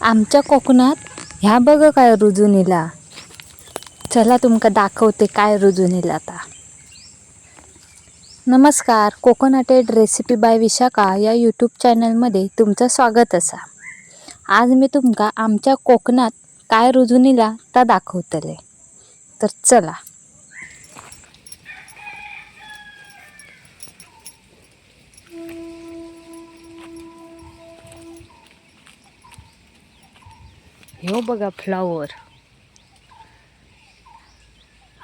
आमच्या कोकणात ह्या बघ काय रुजून इला चला तुमका दाखवते काय रुजून इला आता. नमस्कार कोकोनटेड रेसिपी बाय विशाखा या यूट्यूब चॅनलमध्ये तुमचं स्वागत असा. आज मी तुमका आमच्या कोकणात काय रुजून इला ता दाखवतले. तर चला. ह्यो बघा फ्लावर.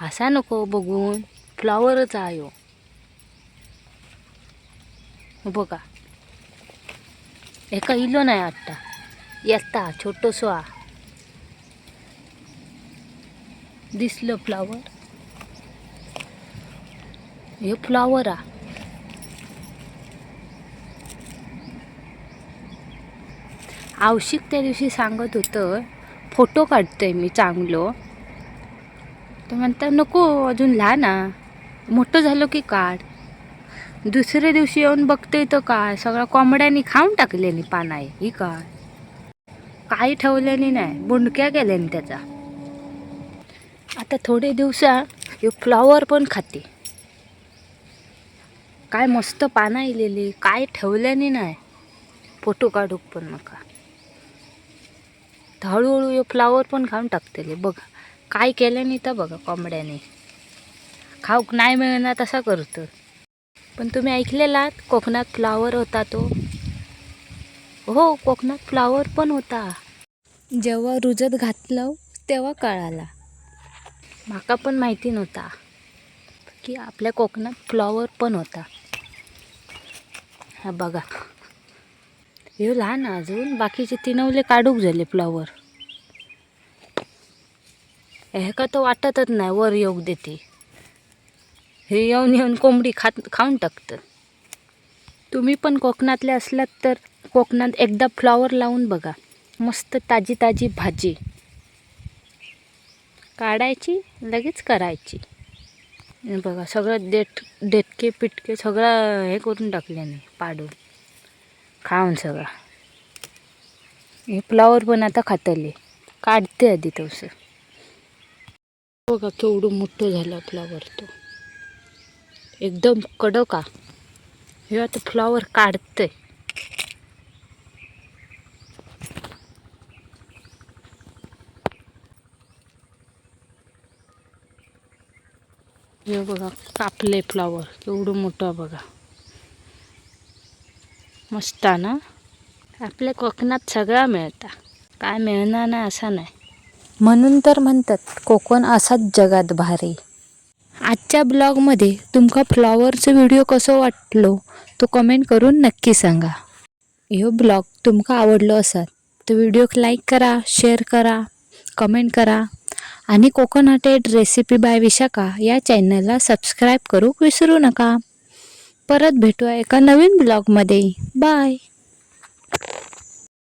असा नको बघून. फ्लावरच आयो ह्यो. बघा. एका इलो नाही आत्ता. येता छोटोसो आ दिसलं फ्लावर. हे फ्लावर आ आवशिक त्या दिवशी सांगत होतं फोटो काढतोय मी चांगलो. तर म्हणता नको अजून लहान आ मोठं झालं की काढ. दुसऱ्या दिवशी येऊन बघतोय तर काय सगळ्या कोंबड्यांनी खाऊन टाकलेली पानं आहे ही काय काही ठेवल्याने नाही. बुंडक्या केल्यानी त्याचा. आता थोडे दिवसा हे फ्लॉवर पण खाते. काय मस्त पानं इलेली काय ठेवल्याने नाही. फोटो काढूक पण नका. तर हळूहळू हे फ्लावर पण खाऊन टाकतेले. बघा काय केल्यानी तर बघा कोंबड्याने. खाऊक नाही मिळणार तसा करतो. पण तुम्ही ऐकलेलात कोकणात फ्लावर होता तो? हो कोकणात फ्लावर पण होता. जेव्हा रुजत घातलं तेव्हा कळाला. माका पण माहिती नव्हता की आपल्या कोकणात फ्लॉवर पण होता. हा बघा. हे लहान अजून. बाकीचे तिनवले काढूक झाले फ्लॉवर हे का तर वाटतच नाही वर येऊ देते. हे येऊन येऊन कोंबडी खात खाऊन टाकतं. तुम्ही पण कोकणातले असलात तर कोकणात एकदा फ्लॉवर लावून बघा. मस्त ताजी ताजी भाजी. काढायची लगेच करायची. बघा सगळं देठ देटके पिटके सगळं हे करून टाकल्याने पाडून. खाऊन सगळं. हे फ्लावर पण आता खातले. काढते आधी तसं बघा केवढं मोठं झालं फ्लावर तो. एकदम कडक हे आता फ्लावर काढतंय. हे बघा कापले फ्लावर केवढं मोठं बघा. मस्त ना? आपल्या कोकणात सगळा मिळता. काय मिळणार नाही असं नाही. म्हणून तर म्हणतात कोकण असाच जगात भारी. आजच्या ब्लॉगमध्ये तुमका फ्लॉवरचं व्हिडिओ कसं वाटलो तो कमेंट करून नक्की सांगा. ह्यो ब्लॉग तुमका आवडलो असत तर व्हिडिओक लाईक करा शेअर करा कमेंट करा. आणि कोकोनटेड रेसिपी बाय विशाखा या चॅनलला सबस्क्राईब करू विसरू नका. परत भेटूया एका नवीन ब्लॉगमध्ये. बाय.